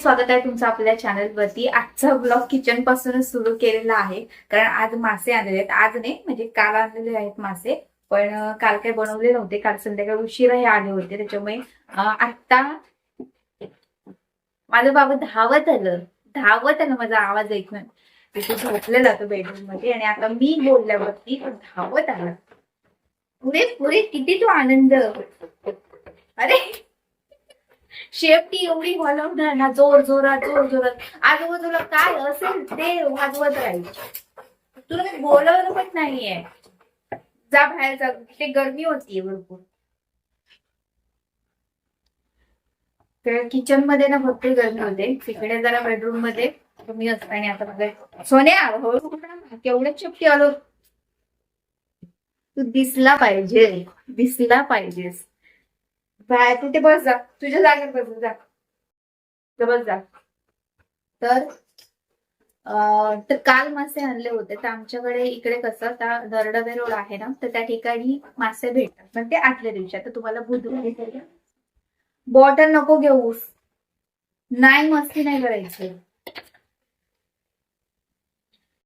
स्वागत आहे तुमचं आपल्या चॅनलवरती आजचा ब्लॉग किचन पासूनच सुरू केलेला आहे. कारण आज मासे आणलेले आहेत. आज नाही म्हणजे काल आणलेले आहेत मासे. पण काल काही बनवले नव्हते. काल संध्याकाळी उशिरा हे आले होते. त्याच्यामुळे आता आत्ता माझं बाबा धावत आलं. धावत आलं. माझा आवाज ऐकून. तिथे झोपलेला तो बेडरूममध्ये. आणि आता मी बोलल्यावरती धावत आला. पुरे म्हणजे पुरे किती तो आनंद. अरे! शेपटी एवढी वळवणार ना जोर जोरात जोर जोरात. आजूबाजूला काय असेल ते वाजवत राहील तुला मी बोलवलं पण नाहीये. जा बाहेर जा. ते गर्मी होतीये भरपूर. तर किचनमध्ये ना भरपूर गर्मी होते. तिकडे जरा बेडरूममध्ये. कमी असत आणि आता बघा सोन्या हो, हळू केवढ्या शेपटी आलो. तू दिसला पाहिजे. दिसला पाहिजेस. बाय तिथे बस जा. तुझ्या जागेवर बस जा. तर बस जा. तर अं, तर काल मासे आणले होते. तर आमच्याकडे इकडे कसं आता दरडवे रोड आहे ना तर त्या ठिकाणी मासे भेटतात. पण ते आठल्या दिवशी. आता तुम्हाला बुधवारी बॉटल नको घेऊस. नाही मस्ती नाही करायची.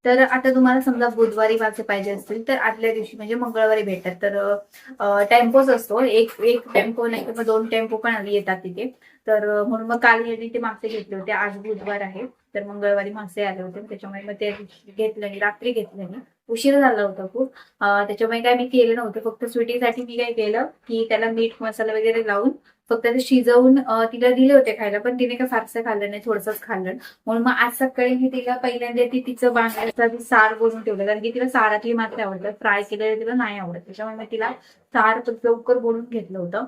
तर आता तुम्हाला समजा बुधवारी मासे पाहिजे असतील तर आदल्या दिवशी म्हणजे मंगळवारी भेटतात. तर टेम्पोच असतो. एक एक टेम्पो नाही किंवा दोन टेम्पो पण येतात तिथे. तर म्हणून मग काल यांनी ते मासे घेतले होते. आज बुधवार आहे. तर मंगळवारी मासे आले होते. त्याच्यामुळे मग ते घेतलं नाही. रात्री घेतलं नाही. उशीर झाला होता खूप. त्याच्यामुळे काय मी केलं नव्हतं. फक्त स्वीटीसाठी मी काय केलं की त्याला मीठ मसाला वगैरे लावून फक्त ते शिजवून तिला दिले होते खायला पण तिने काय फारसं खाल्लं नाही थोडंसंच खाल्लं. म्हणून मग आज सकाळी मी तिला पहिल्यांदा ती तिचं बांगड्याचा सार बनवून ठेवलं कारण की तिला सारातली मासे आवडतात फ्राय केलेलं तिला नाही आवडत त्याच्यामुळे मी तिला सार लवकर बोलून घेतलं होतं.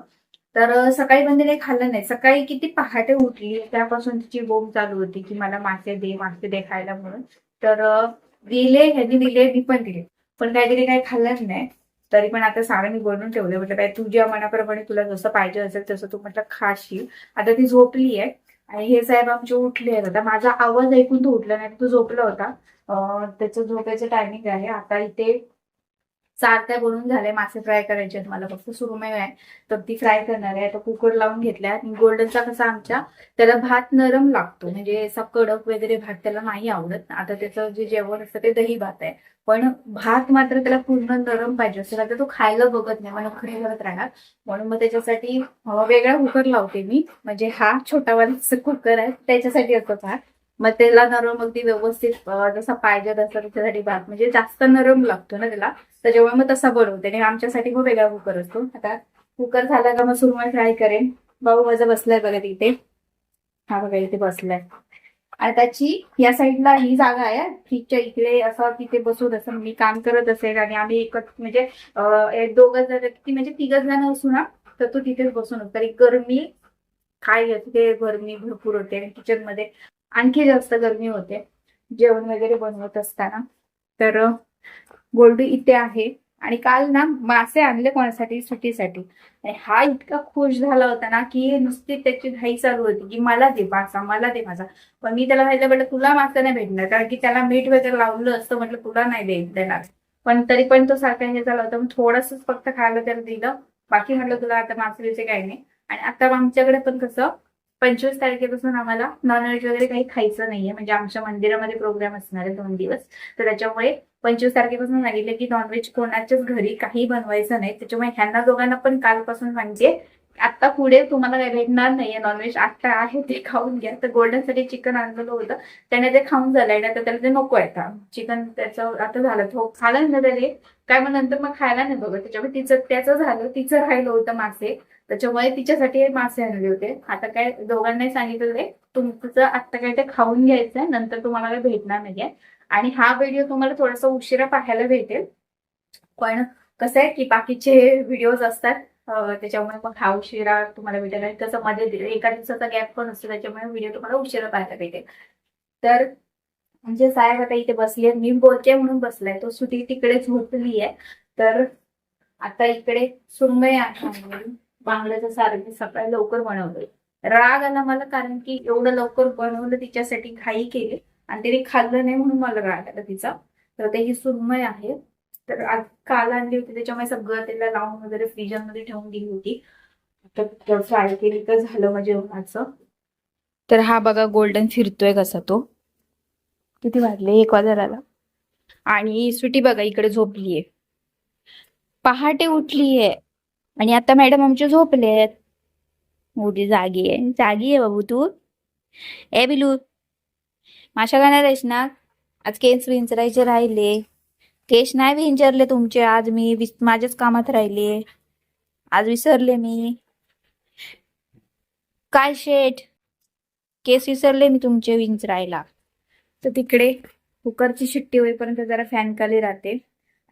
तर सकाळी पण तिने खाल्लं नाही. सकाळी किती पहाटे उठली त्यापासून तिची बोंब चालू होती की मला मासे दे मासे दे खायला म्हणून. तर दिले ह्यांनी दिले मी पण दिले. पण काहीतरी काही खाल्लं नाही. तरी पण आता सारं मी बनवून ठेवलं म्हटलं काय तुझ्या मनाप्रमाणे तुला जसं पाहिजे असेल तसं तू म्हटलं खाशील. आता ती झोपली आहे. आणि हे साहेब आमचे उठले आहेत. आता माझा आवाज ऐकून तो उठला नाही. तो झोपला होता. त्याचं झोपायचं टायमिंग आहे. आता इथे चार काय बनून झाले. मासे फ्राय करायचे आहेत. मला फक्त सुरमय आहे तर ती फ्राय करणार आहे. आता कुकर लावून घेतल्या आणि गोल्डनचा कसा आमच्या त्याला भात नरम लागतो. म्हणजे असा कडक वगैरे भात त्याला नाही आवडत. आता त्याचं जे जेवण असतं ते दही भात आहे. पण भात मात्र त्याला पूर्ण नरम पाहिजे असेल. आता तो खायला बघत नाही. मला खरे करत राहणार. म्हणून मग त्याच्यासाठी वेगळा कुकर लावते मी. म्हणजे हा छोटावाला कुकर आहे. त्याच्यासाठी असतो भात. मग त्याला नरम अगदी व्यवस्थित जसा पाहिजे तसा त्याच्यासाठी भात म्हणजे जास्त नरम लागतो ना त्याला. त्याच्यामुळे मग तसा बनवते. आणि आमच्यासाठी मग वेगळा कुकर असतो. आता कुकर झाला का मग सुरमय फ्राय करेन. भाऊ माझा बसलाय बघा तिथे. हा बघा इथे बसलाय. आणि त्याची या साईडला ही जागा आहे. फ्रीजच्या इकडे असं तिथे बसून असं मी काम करत असेल आणि आम्ही एकच म्हणजे एक दोघं जण किती म्हणजे तिघ जण असू ना तर तो तिथेच बसून होता तरी गरमी काय आहे, ते गरमी भरपूर होते. आणि किचनमध्ये आणखी जास्त गरमी होते. जेवण वगैरे बनवत असताना. तर गोल्डू इथे आहे. आणि काल ना मासे आणले कोणासाठी? सुटीसाठी. हा इतका खुश झाला होता ना की नुसती त्याची घाई चालू होती की मला दे मासा मला दे माझा पण मी त्याला सांगितलं म्हटलं तुला मासा नाही भेटणार. कारण की त्याला मीठ वगैरे लावलं असतं म्हटलं तुला नाही देणार. पण तरी पण तो सारखा हे झाला होता. थोडस थोडंसंच फक्त खायला त्याला दिलं. बाकी म्हटलं तुला आता मासे काही नाही. आणि आता आमच्याकडे पण कसं पंचवीस तारखेपासून आम्हाला नॉनव्हेज वगैरे काही खायचं नाहीये. म्हणजे आमच्या मंदिरामध्ये प्रोग्राम असणार आहे दोन दिवस. तर त्याच्यामुळे पंचवीस तारखेपासून सांगितलं की नॉनव्हेज कोणाच्याच घरी काही बनवायचं नाही. त्याच्यामुळे ह्यांना दोघांना पण कालपासून सांगते आता पुढे तुम्हाला काही भेटणार नाहीये. नॉनव्हेज आता आहे ते खाऊन घ्या. तर गोल्डनसाठी चिकन आणलेलं होतं. त्याने ते खाऊन झालंय. ना तर त्याला ते नको आहे आता. चिकन त्याचं आता झालं. तो खालं ना त्याने. काय मग नंतर मग खायला नाही बघत. त्याच्यामुळे तिचं त्याचं झालं. तिचं राहिलं होतं मासे. त्याच्यामुळे तिच्यासाठी हे मासे आणले होते. आता काय दोघांनाही सांगितलं तुमचं आता काय ते खाऊन घ्यायचंय नंतर तुम्हाला काही भेटणार नाहीये. आणि हा व्हिडिओ तुम्हाला थोडासा उशिरा पाहायला भेटेल. पण कसं आहे की बाकीचे व्हिडिओज असतात त्याच्यामुळे मग हा उशिरा तुम्हाला भेटेल. आणि तसं मध्ये एका दिवसाचा गॅप पण असतो त्याच्यामुळे व्हिडिओ तुम्हाला उशिरा पाहायला भेटेल. तर म्हणजे साहेब आता इथे बसली मी बोलते म्हणून बसलाय. तो सुटी तिकडे झोपली आहे तर आता इकडे सुरमय आहे. बांगड्याचं सारखी मी सकाळी लवकर बनवलंय. राग आला मला कारण की एवढं लवकर बनवलं तिच्यासाठी घाई केली आणि तिने खाल्लं नाही म्हणून मला राग आला तिचा. तर ते ही सुरमय आहे. तर आज काल आणली होती त्याच्यामुळे सगळं त्याला लावून वगैरे फ्रीजरमध्ये ठेवून दिली होती. तर फ्राय केली तर झालं माझ्या जेवणाचं. तर हा बघा गोल्डन फिरतोय कसा तो. किती वाजले? एक वाजायला आणि स्वीटी बघा इकडे झोपलीये. पहाटे उठलीये. आणि आता मॅडम आमचे झोपले आहेत मोठी जागी आहे. जागी आहे बाबू तू. ए बिलू. माशा गाणार आहेस ना? आज केस विंचरायचे राहिले. केस नाही विंचरले तुमचे. आज मी माझ्याच कामात राहिले. आज विसरले मी. काय शेठ? केस विसरले मी तुमचे विंचरायला. तर तिकडे कुकरची शिट्टी होईपर्यंत जरा फॅन खाली राहते.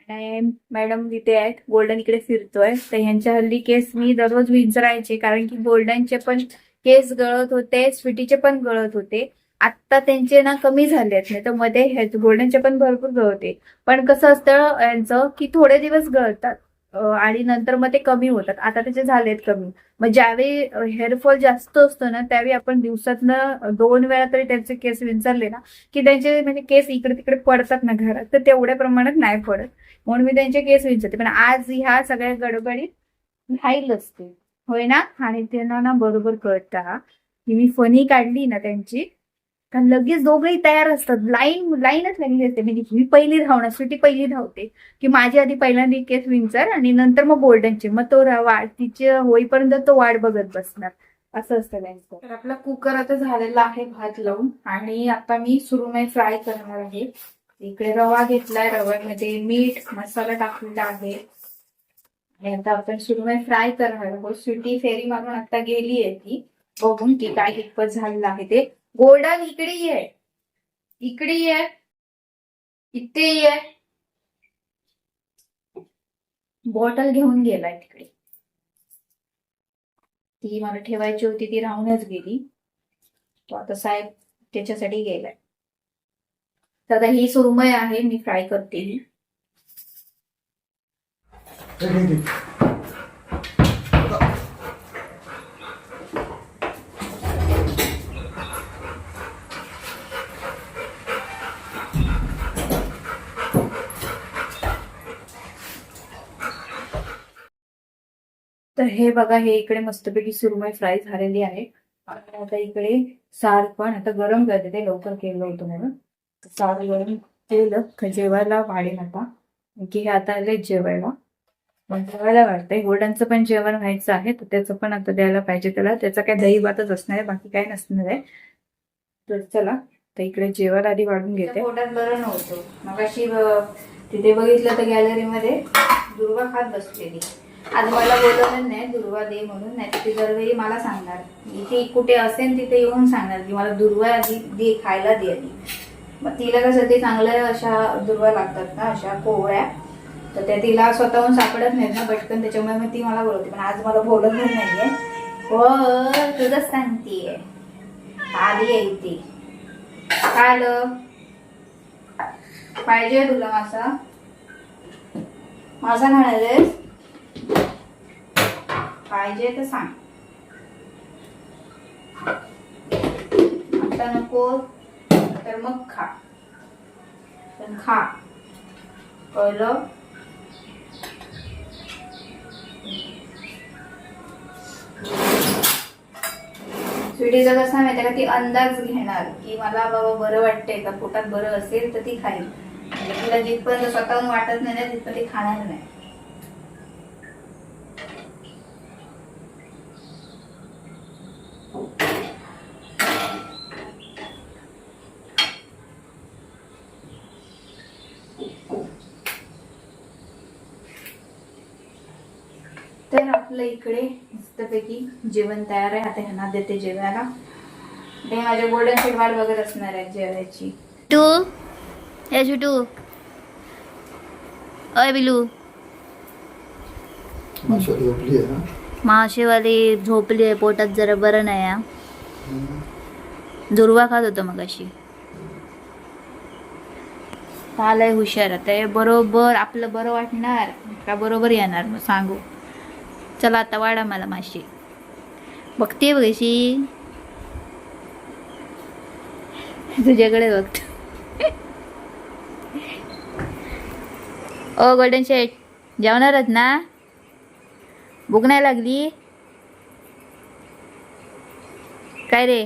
आणि मॅडम तिथे आहेत. गोल्डन इकडे फिरतोय. तर ह्यांच्या हल्ली केस मी दररोज विंचरायचे कारण की गोल्डनचे पण केस गळत होते स्वीटीचे पण गळत होते. आत्ता त्यांचे ना कमी झाले आहेत नाही तर मध्ये गोल्डनचे पण भरपूर गळते. पण कसं असतं यांचं की थोडे दिवस गळतात. आणि नंतर मग ते कमी होतात. आता त्याचे झालेत कमी. मग ज्यावेळी हेअरफॉल जास्त असतो ना त्यावेळी आपण दिवसातनं दोन वेळा तरी त्यांचे केस विंचरले ना की त्यांचे म्हणजे केस इकडे तिकडे पडतात ना घरात तर तेवढ्या प्रमाणात नाही पडत. म्हणून मी त्यांचे केस विंचरते. पण आज ह्या सगळ्या गडबडीत राहील असते होय ना? आणि त्यांना ना बरोबर कळता की मी फनी काढली ना त्यांची आणि लगेच दोघंही तयार असतात. लाईन लाईनच लागली असते. म्हणजे ही पहिली धावणार स्वीटी पहिली धावते. की माझी आधी पहिल्यांदा केस विंचर आणि नंतर मग गोल्डनचे मग तो रा- वाढ तिचे होईपर्यंत तो वाट बघत बसणार. असं असतं त्यांचं तर आपला कुकर आता झालेला आहे भात लावून. आणि आता मी सुरुमय फ्राय करणार आहे. इकडे रवा घेतलाय. रव्यामध्ये मीठ मसाला टाकलेला आहे. आणि आता आपण सुरुमय फ्राय करणार आहोत. सुटी फेरी मारून आता गेली आहे ती. बघून की काय कितपत झालेलं आहे ते. गोल्डन इकडे ये. इकडे ये. इथे ये. बॉटल घेऊन गेलाय तिकडे. ती मला ठेवायची होती ती राहूनच गेली. तो आता साहेब त्याच्यासाठी गेलाय. तर आता ही सुरमय आहे मी फ्राय करते ही. तर हे बघा हे इकडे मस्तपैकी सुरमई फ्राय झालेली आहे. आणि आता इकडे सार पण आता गरम करते ते लवकर केलं होतं म्हणून. सार गरम केलं जेवायला वाढेल आता. की हे आता आले जेवायला. मग जेवायला वाटतंय गोल्डनचं पण जेवण व्हायचं आहे तर त्याचं पण आता द्यायला पाहिजे त्याला. त्याचा काय दही भातच असणार आहे बाकी काय नसणार आहे. तर चला तर इकडे जेवायला आधी वाढून घेते. पोटात बरं नव्हतं. मग अशी तिथे बघितलं तर गॅलरीमध्ये दुर्वा खात बसलेली. आज मला बोलवलं नाही दुर्वा दे म्हणून नाही ती दरवेळी मला सांगणार. इथे कुठे असेल तिथे येऊन सांगणार की मला दुर्वा आधी दे खायला दे आधी मग तिला कसं ते चांगल्या अशा दुर्वा लागतात ना अशा कोवळ्या तर त्या तिला स्वतःहून सापडत नाहीत ना पटकन त्याच्यामुळे मग ती मला बोलवते. पण आज मला बोलत नाहीये. हो तुझंच सांगतीये. आधी आहे ती काय आलं. पाहिजे तुला मासा? मासा खाणार आहेस? पाहिजे तर सांग. आता नको तर मग खा. पण खा. कळलं? स्वीटीचा कसं माहिती का? ती अंदाज घेणार की मला बाबा बरं वाटतंय का? पोटात बरं असेल तर ती खाईल. म्हणजे तिला जिथपर्यंत स्वतःहून वाटत नाही ना तिथपर्यंत ती खाणार नाही. तर आपलं इकडे मस्तपैकी जेवण तयार आहे. आता ह्यांना देते जेवायला. ते माझ्या गोल्डन शेड वाट बघत असणार आहे जेवायची. टू ए टू अय बिलू. माशेवाली झोपली आहे पोटात जरा बरं नाही हा. दुर्वा खात होतं मग अशी आलाय हुशार. आता हे बरोबर आपलं बरं वाटणार का बरोबर येणार? मग सांगू. चला आता वाढा मला माशी. बघते बघशी. तुझ्याकडे बघ ओ गोल्डन शेट जेवणारच ना? भूक नाही लागली? काय रे?